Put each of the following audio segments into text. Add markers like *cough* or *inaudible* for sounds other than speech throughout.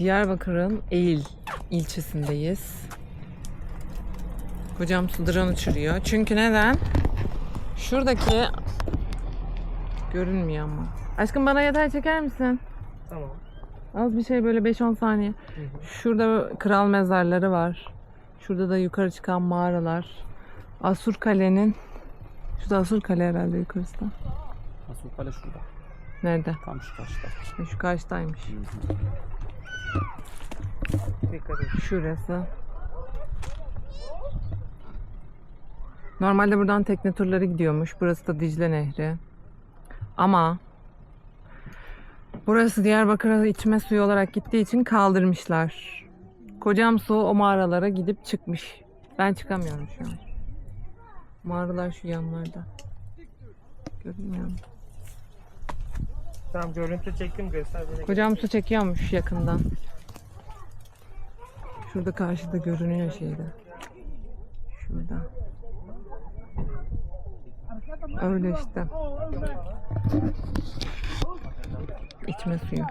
Diyarbakır'ın Eğil ilçesindeyiz. Kocam su drone uçuruyor. Çünkü neden? Şuradaki görünmüyor ama. Aşkım bana yeter çeker misin? Tamam. Az bir şey böyle 5-10 saniye. Şurada kral mezarları var. Şurada da yukarı çıkan mağaralar. Asur Kale'nin Şurada Asur Kale herhalde yukarısı da. Asıl kale şurada. Nerede? Tam şu karşıda. Şu karşıdaymış. Dikkat et. Şurası. Normalde buradan tekne turları gidiyormuş. Burası da Dicle Nehri. Ama burası Diyarbakır'a içme suyu olarak gittiği için kaldırmışlar. Kocam su o mağaralara gidip çıkmış. Ben çıkamıyorum şu an. Mağaralar şu yanlarda. Görünmüyor mu? Tamam görüntü çektim göster beni. Kocam su çekiyormuş yakından. Şurada karşıda görünüyor şeyde. Şurada. Öyle işte. İçme suyu.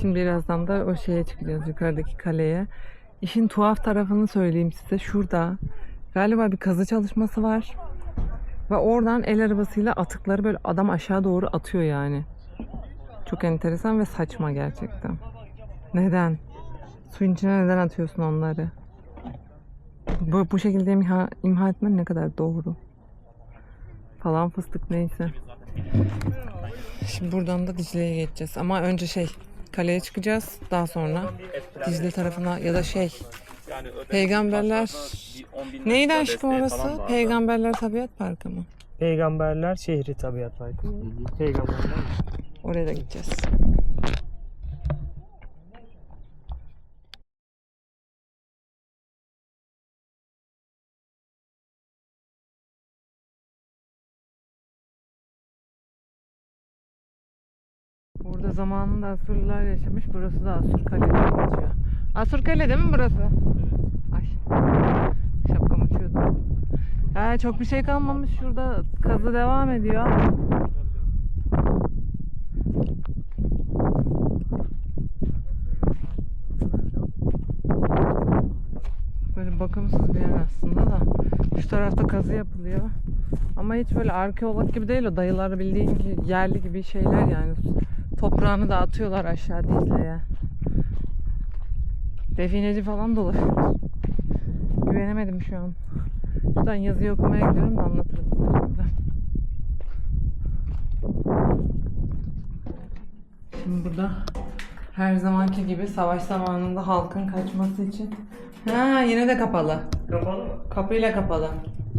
Şimdi birazdan da o şeye çıkacağız yukarıdaki kaleye. İşin tuhaf tarafını söyleyeyim size. Şurada galiba bir kazı çalışması var. Ve oradan el arabasıyla atıkları böyle adam aşağı doğru atıyor yani. Çok enteresan ve saçma gerçekten. Neden? Suyun içine neden atıyorsun onları? Bu, bu şekilde imha, imha etmen ne kadar doğru? Falan fıstık neyse. Şimdi buradan da Dicle'ye geçeceğiz. Ama önce şey kaleye çıkacağız. Daha sonra Dicle tarafına ya da şey Peygamberler Neydi aşkım orası? Peygamberler Tabiat Parkı mı? Peygamberler şehri tabiat parkı. Peygamberler. Oraya da gideceğiz. Zamanında Asurlular yaşamış. Burası da Asur Kale diye geçiyor. Asur Kale değil mi burası? Ay. Şapkam uçuyordu. Ya çok bir şey kalmamış. Şurada kazı devam ediyor. Böyle bakımsız bir yer aslında da. Şu tarafta kazı yapılıyor. Ama hiç böyle arkeolog gibi değil o dayılar bildiğin yerli gibi şeyler yani. Toprağını da atıyorlar aşağı Dicle'ye. Defineci falan dolu. Güvenemedim şu an. Şuradan yazıyı okumaya gidiyorum da anlatırım şimdi. Burada her zamanki gibi savaş zamanında halkın kaçması için. Ha yine de kapalı. Kapalı mı? Kapıyla kapalı.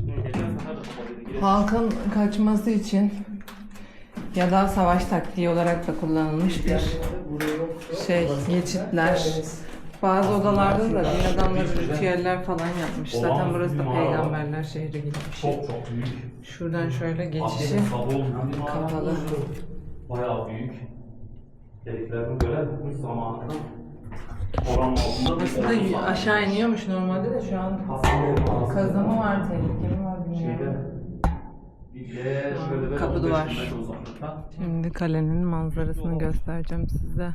Geçen sefer de kapalıydı. Halkın kaçması için ya da savaş taktiği olarak da kullanılmış bir şey geçitler. Bazı odalarda da din adamları ritüeller falan yapmış. Zaten burası da peygamberler şehri gibi bir şey. Şuradan şöyle geçişi kapalı. Bayağı büyük. Dediklerine göre bu zamanında oranın altında Burası da y- aşağı iniyormuş normalde de şu an kazımı var, tehlike mi var bilmiyorum. Kapı 15 duvar. Şimdi kalenin manzarasını göstereceğim size.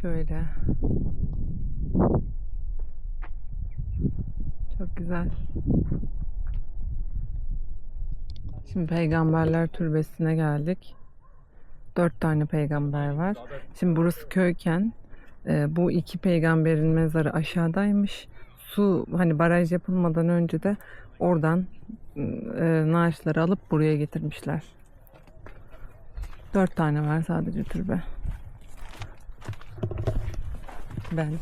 Şöyle. Çok güzel. Şimdi peygamberler türbesine geldik. Dört tane peygamber var. Şimdi burası köyken e, bu iki peygamberin mezarı aşağıdaymış. Su hani baraj yapılmadan önce de oradan e, naaşları alıp buraya getirmişler. Dört tane var sadece türbe. Ben.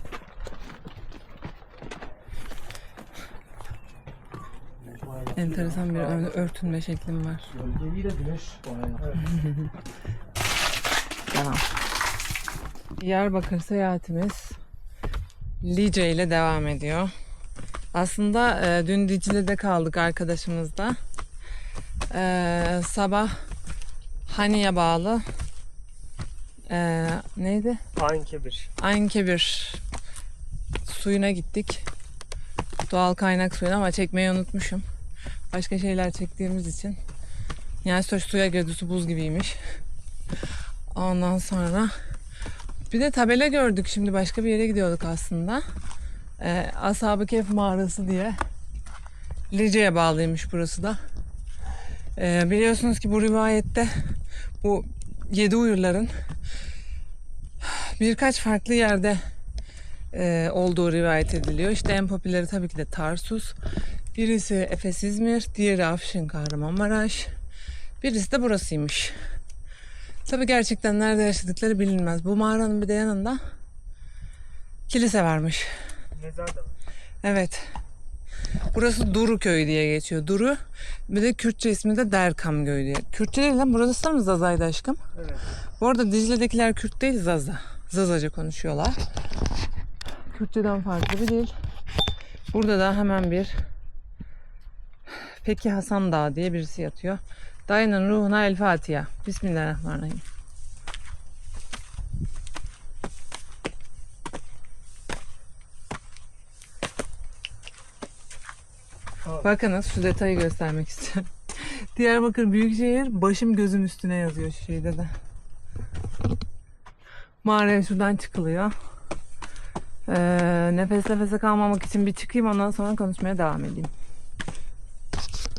Enteresan bir örtünme şeklim var. Gölgeyi de güneş. Diyarbakır seyahatimiz Lice ile devam ediyor. Aslında e, dün Dicle'de kaldık arkadaşımızla. E, sabah Hani'ye bağlı e, neydi? Ankebir. Ankebir suyuna gittik. Doğal kaynak suyuna ama çekmeyi unutmuşum. başka şeyler çektiğimiz için. Yani sonuç suya girdi su buz gibiymiş. Ondan sonra bir de tabela gördük şimdi başka bir yere gidiyorduk aslında. Ee, Ashab-ı Kehf mağarası diye. Lice'ye bağlıymış burası da. Ee, biliyorsunuz ki bu rivayette bu yedi uyurların birkaç farklı yerde e, olduğu rivayet ediliyor. İşte en popüleri tabii ki de Tarsus. Birisi Efes İzmir, diğeri Afşin Kahramanmaraş. Birisi de burasıymış. Tabii gerçekten nerede yaşadıkları bilinmez. Bu mağaranın bir de yanında kilise varmış. Mezar da var. Evet. Burası Duru Köyü diye geçiyor. Duru. Bir de Kürtçe ismi de Derkam Köyü diye. Kürtçe değil lan. Burası da mı Zaza'ydı aşkım? Evet. Bu arada Dicle'dekiler Kürt değil Zaza. Zazaca konuşuyorlar. Kürtçeden farklı bir dil. Burada da hemen bir Peki Hasan Dağı diye birisi yatıyor. Dayının ruhuna El Fatiha. Bismillahirrahmanirrahim. Bakınız şu detayı göstermek istiyorum. *laughs* Diyarbakır Büyükşehir başım gözüm üstüne yazıyor şu şeyde de. Mağaraya şuradan çıkılıyor. Ee, nefes nefese kalmamak için bir çıkayım ondan sonra konuşmaya devam edeyim.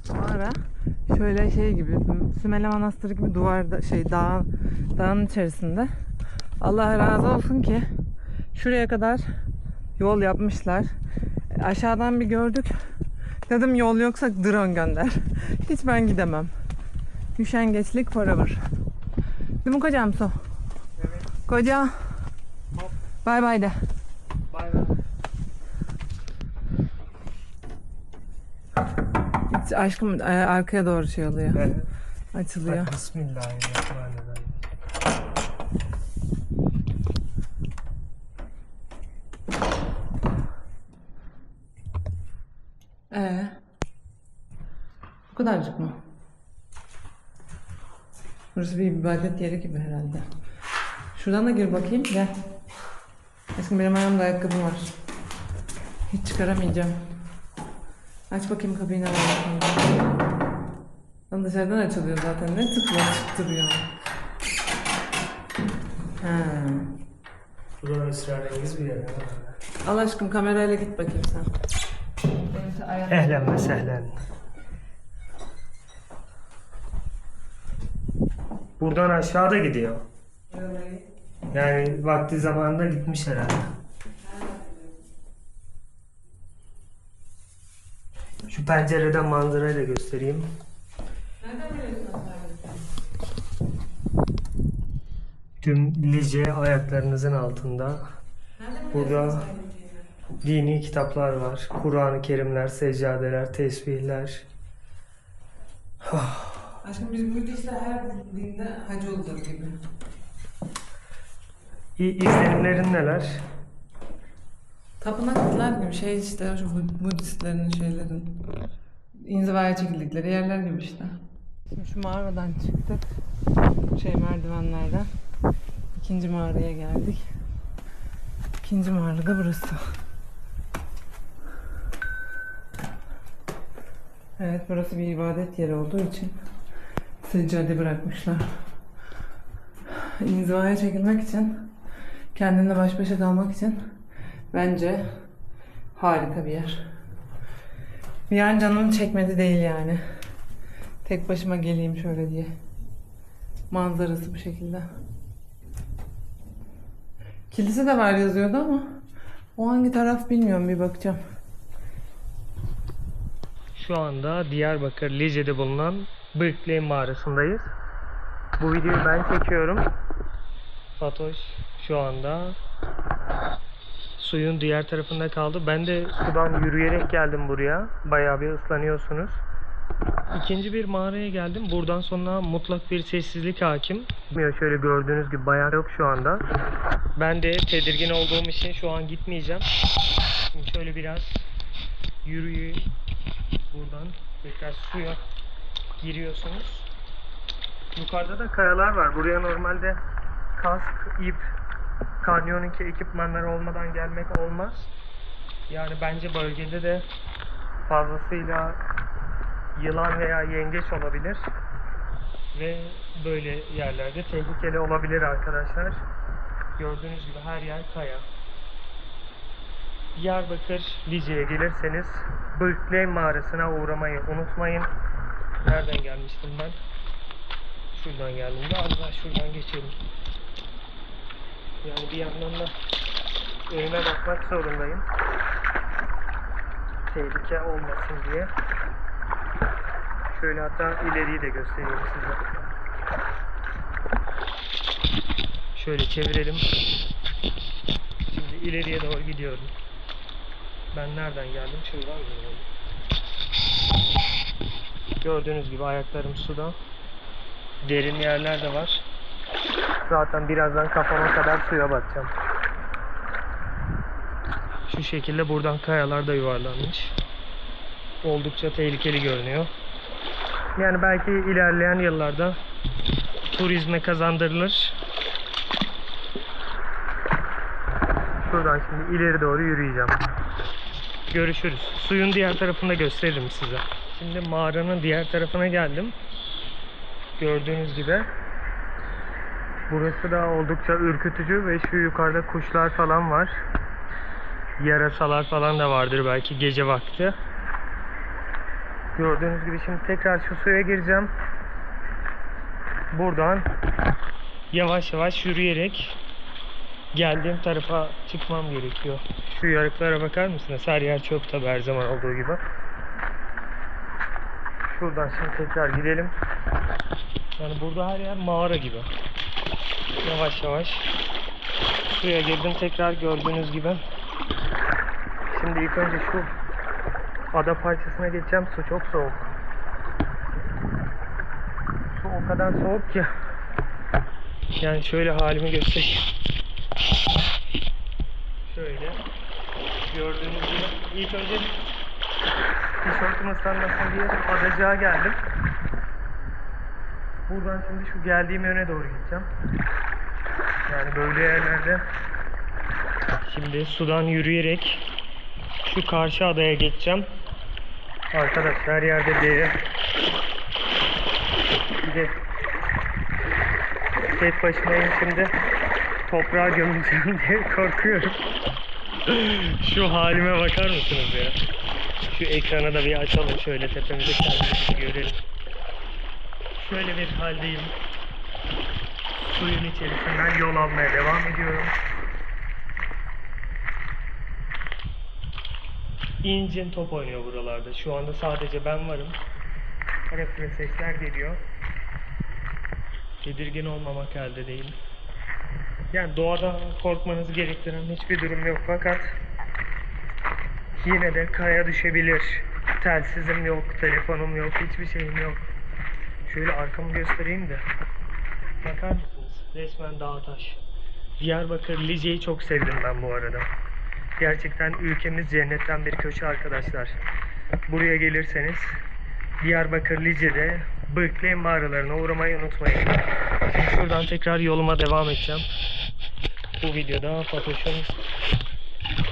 Mağara şöyle şey gibi Sümele Manastırı gibi duvarda şey dağ, dağın içerisinde. Allah razı olsun ki şuraya kadar yol yapmışlar. Aşağıdan bir gördük. Dedim yol yoksa drone gönder. *laughs* Hiç ben gidemem. Üşengeçlik forever. Değil mi kocam su? Evet. Koca. Bay bay de. Bay bay. Hiç aşkım e, arkaya doğru şey oluyor. Evet. Açılıyor. Bismillahirrahmanirrahim. Ee, bu kadarcık mı? Burası bir ibadet yeri gibi herhalde. Şuradan da gir bakayım. Gel. Aşkım benim ayağımda ayakkabım var. Hiç çıkaramayacağım. Aç bakayım kapıyı ne var. Lan dışarıdan açılıyor zaten. Ne tıkla çıktırıyor. Ha. Bu da esrarengiz bir yer. ya. Al aşkım kamerayla git bakayım sen. Ehlen ve sehlen. Buradan aşağıda gidiyor. Yani vakti zamanında gitmiş herhalde. Şu pencereden manzarayı da göstereyim. Tüm Lice ayaklarınızın altında. Burada dini kitaplar var. Kur'an-ı Kerimler, seccadeler, tesbihler. Aşkım biz Budistler her dinde hacı olur gibi. İ- izlenimlerin neler? Tapınaklar gibi şey işte şu Bu- Budistlerin şeylerin inzivaya çekildikleri yerler gibi işte. Şimdi şu mağaradan çıktık. Şey merdivenlerden. İkinci mağaraya geldik. İkinci mağara da burası. Evet burası bir ibadet yeri olduğu için seccade bırakmışlar. İnzivaya çekilmek için kendinle baş başa kalmak için bence harika bir yer. Bir an canım çekmedi değil yani. Tek başıma geleyim şöyle diye. Manzarası bu şekilde. Kilise de var yazıyordu ama o hangi taraf bilmiyorum bir bakacağım. Şu anda Diyarbakır Lice'de bulunan Bırklı mağarasındayız. Bu videoyu ben çekiyorum. Fatoş şu anda suyun diğer tarafında kaldı. Ben de sudan yürüyerek geldim buraya. Bayağı bir ıslanıyorsunuz. İkinci bir mağaraya geldim. Buradan sonra mutlak bir sessizlik hakim. Şöyle gördüğünüz gibi bayağı yok şu anda. Ben de tedirgin olduğum için şu an gitmeyeceğim. Şimdi şöyle biraz yürüyü buradan tekrar suya giriyorsunuz. Yukarıda da kayalar var. Buraya normalde kask, ip, kanyoning ekipmanları olmadan gelmek olmaz. Yani bence bölgede de fazlasıyla yılan veya yengeç olabilir. Ve böyle yerlerde tehlikeli olabilir arkadaşlar. Gördüğünüz gibi her yer kaya. Diyarbakır Lice'ye gelirseniz Bırkley mağarasına uğramayı unutmayın. Nereden gelmiştim ben? Şuradan geldim. Galiba şuradan geçelim. Yani bir yandan da önüme bakmak zorundayım. Tehlike olmasın diye. Şöyle hatta ileriyi de göstereyim size. Şöyle çevirelim. Şimdi ileriye doğru gidiyorum. Ben nereden geldim? Şuradan geliyorum. Gördüğünüz gibi ayaklarım suda. Derin yerler de var. Zaten birazdan kafama kadar suya batacağım. Şu şekilde buradan kayalar da yuvarlanmış. Oldukça tehlikeli görünüyor. Yani belki ilerleyen yıllarda turizme kazandırılır. Şuradan şimdi ileri doğru yürüyeceğim. Görüşürüz. Suyun diğer tarafını da gösteririm size. Şimdi mağaranın diğer tarafına geldim. Gördüğünüz gibi. Burası da oldukça ürkütücü ve şu yukarıda kuşlar falan var. Yarasalar falan da vardır belki gece vakti. Gördüğünüz gibi şimdi tekrar şu suya gireceğim. Buradan yavaş yavaş yürüyerek geldiğim tarafa çıkmam gerekiyor. Şu yarıklara bakar mısınız? Her yer çöp tabi her zaman olduğu gibi. Şuradan şimdi tekrar gidelim. Yani burada her yer mağara gibi. Yavaş yavaş suya girdim tekrar gördüğünüz gibi. Şimdi ilk önce şu ada parçasına geçeceğim. Su çok soğuk. Su o kadar soğuk ki. Yani şöyle halimi göstereyim. Şöyle. Gördüğünüz gibi ilk önce tişörtüm ıslanmasın diye adacığa geldim. Buradan şimdi şu geldiğim yöne doğru gideceğim. Yani böyle yerlerde şimdi sudan yürüyerek şu karşı adaya geçeceğim. Arkadaşlar her yerde derin. Bir de tek başımayım şimdi. Toprağa gömüleceğim diye korkuyorum. Şu halime bakar mısınız ya? Şu ekranı da bir açalım şöyle tepemize kendimizi görelim. Şöyle bir haldeyim. Suyun içerisinden yol almaya devam ediyorum. İncin top oynuyor buralarda. Şu anda sadece ben varım. Ara sıra sesler geliyor. Tedirgin olmamak elde değil. Yani doğadan korkmanızı gerektiren hiçbir durum yok fakat yine de kaya düşebilir. Telsizim yok, telefonum yok, hiçbir şeyim yok. Şöyle arkamı göstereyim de. Bakar mısınız? Resmen dağ taş. Diyarbakır Lice'yi çok sevdim ben bu arada. Gerçekten ülkemiz cennetten bir köşe arkadaşlar. Buraya gelirseniz Diyarbakır Lice'de Bırkley mağaralarına uğramayı unutmayın. Şimdi şuradan tekrar yoluma devam edeceğim. Bu videoda Fatoş'un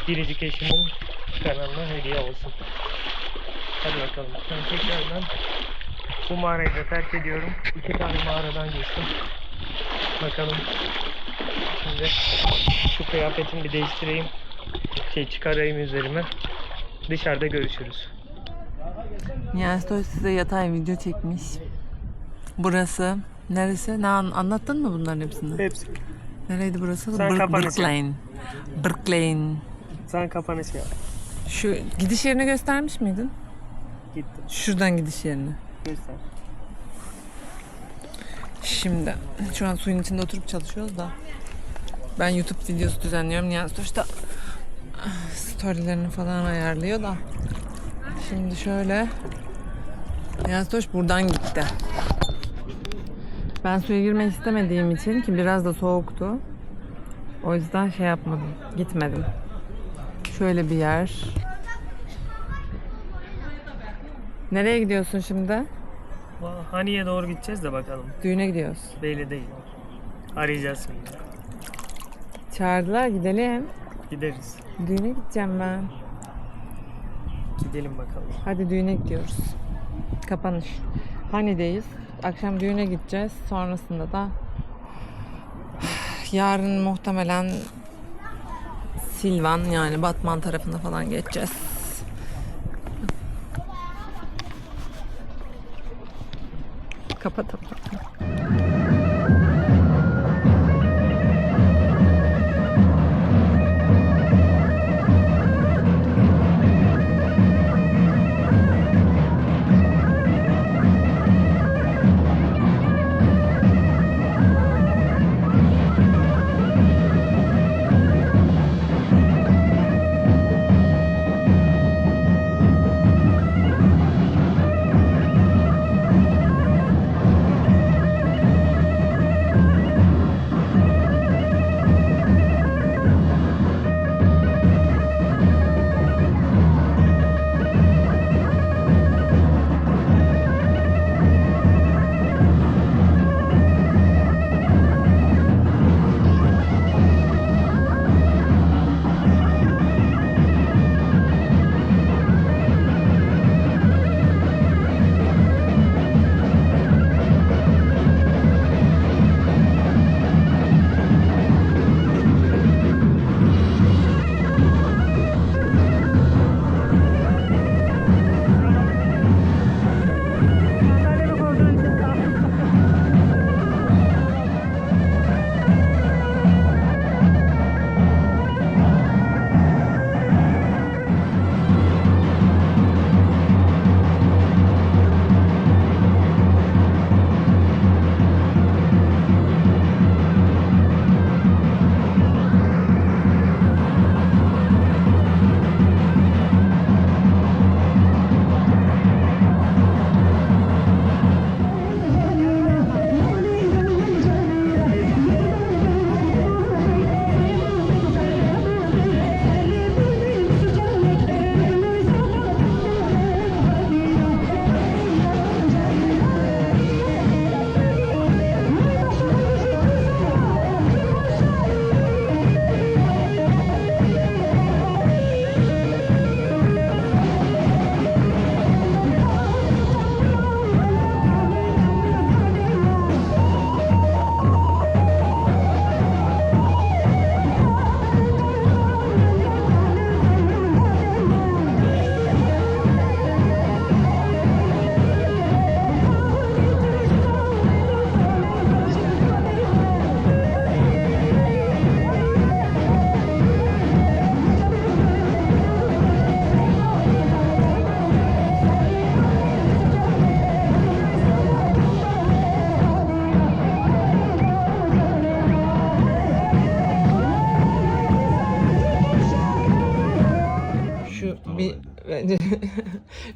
biricik eşimin kanalına hediye olsun. Hadi bakalım. Ben tekrardan bu mağarayı da terk ediyorum. İki tane mağaradan geçtim. Bakalım. Şimdi şu kıyafetimi bir değiştireyim. Şey çıkarayım üzerime. Dışarıda görüşürüz. Toş size yatay video çekmiş. Burası neresi? Ne an- anlattın mı bunların hepsini? Hepsi. Nereydi burası? Sen Bır- kapanış Brooklyn. Brooklyn. Sen kapanış yap. Şu gidiş yerini göstermiş miydin? Gittim. Şuradan gidiş yerini. Göster. Şimdi şu an suyun içinde oturup çalışıyoruz da ben YouTube videosu düzenliyorum. Da ah, storylerini falan ayarlıyor da şimdi şöyle Niyazi Toş buradan gitti. Ben suya girmek istemediğim için ki biraz da soğuktu. O yüzden şey yapmadım. Gitmedim. Şöyle bir yer. Nereye gidiyorsun şimdi? Haniye doğru gideceğiz de bakalım. Düğüne gidiyoruz. Belli değil. Arayacağız şimdi. Çağırdılar gidelim. Gideriz. Düğüne gideceğim ben. Gidelim bakalım. Hadi düğüne gidiyoruz. Kapanış. Hani'deyiz. Akşam düğüne gideceğiz. Sonrasında da yarın muhtemelen Silvan yani Batman tarafına falan geçeceğiz. Kapatalım.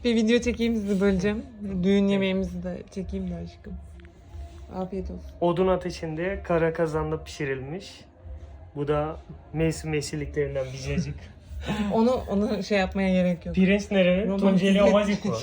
Bir video çekeyim sizi böleceğim. Düğün yemeğimizi de çekeyim de aşkım. Afiyet olsun. Odun ateşinde kara kazanda pişirilmiş. Bu da mevsim yeşilliklerinden bir cacık. *laughs* Onu onu şey yapmaya gerek yok. Nerenin? Romantik Tunceli Ovacık mı?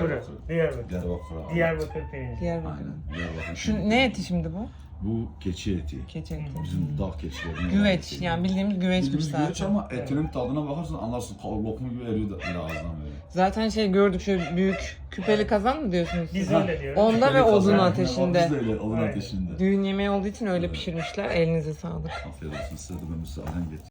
Burası. Diyarbakır. Diyarbakır. Diyarbakır pirinci. Diyarbakır. Aynen. Diyarbakır. Şu ne eti şimdi bu? Bu keçi eti. Keçi eti. Bizim dağ keçilerinin. Güveç eti. yani bildiğimiz güveç zaten. ama etinin tadına bakarsan anlarsın lokum gibi eriyor da böyle ağzından böyle. Zaten şey gördük şöyle büyük küpeli kazan mı diyorsunuz? Biz öyle diyoruz. Onda ve Böyle odun ateşinde. Biz de öyle odun ateşinde. Düğün yemeği olduğu için öyle pişirmişler. Elinize sağlık. Afiyet olsun size de ben müsaaden getireyim.